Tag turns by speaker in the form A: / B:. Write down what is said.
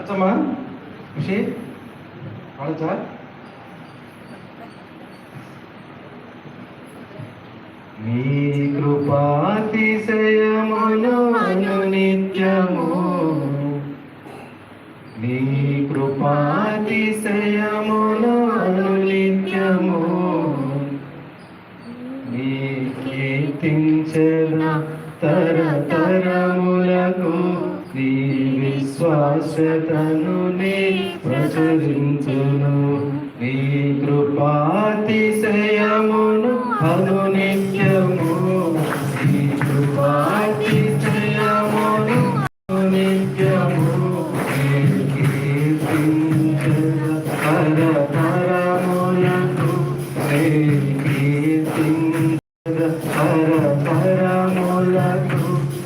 A: అర్థమా? ఖుషి పాడచ్చా నీ కృపాతిశయమును నిత్యము. నీ కృపాతిశయమును నిత్యము. నీ కీర్తించద తరతరములకు నీ విశ్వాసతను ప్రచురించును. నీ కృపాతిశయమును అను నిత్యము